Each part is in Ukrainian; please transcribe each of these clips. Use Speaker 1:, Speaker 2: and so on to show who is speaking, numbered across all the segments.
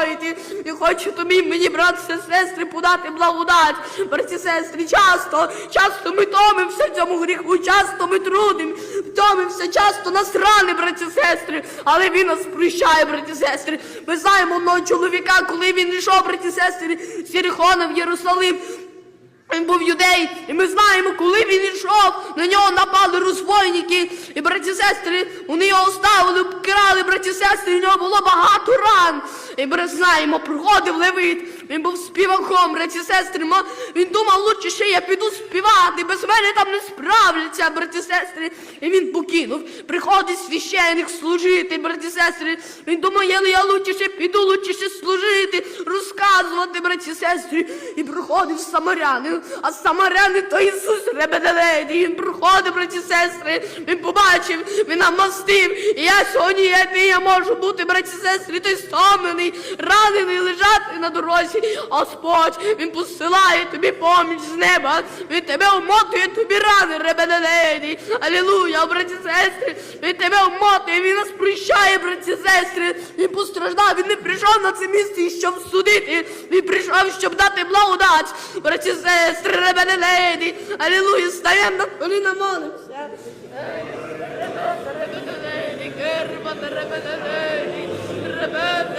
Speaker 1: скоїти. І хочу тобі, мені, брати і сестри, подати благодать. Браті і сестри, часто, часто ми томимося в цьому гріху, часто ми трудимо, томимося, часто нас рани, браті і сестри, але він нас прощає, браті сестри. Ми знаємо одного чоловіка, коли він йшов, браті сестри, з Єрихона в Єрусалим. Він був юдей, і ми знаємо, коли він йшов, на нього напали розбойники, і браті сестри, вони його оставили, обкирали, браті сестри, у нього було багато ран. І знаємо, приходив Левит, він був співаком, браті сестри, він думав, лучше ще я піду співати, без мене там не справляться, браті сестри. І він покинув. Приходить священик служити, браті сестри. Він думає, «Але я лучше ще піду, лучше ще служити, розказувати, браті сестри. І приходив самарянин, а самарянин то Ісус Ребеделеді. Він приходив, браті сестри, він побачив, він намастив. І я сьогодні, який я можу бути, браті сестри, той стомлений, ранений, лежати на дорозі. Господь, він посилає тобі поміч з неба. Він тебе умотує, тобі рани, Ребеделеді. Алілуя, браті сестри, він тебе умотує, він нас прощає, браті сестри. Він постраждав, він не прийшов на це місце, щоб судити. Він прийшов, щоб дати благодать. Браті сестри, Ребеделеді. Алілуя, ustayam öyle malum.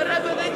Speaker 1: Rabbe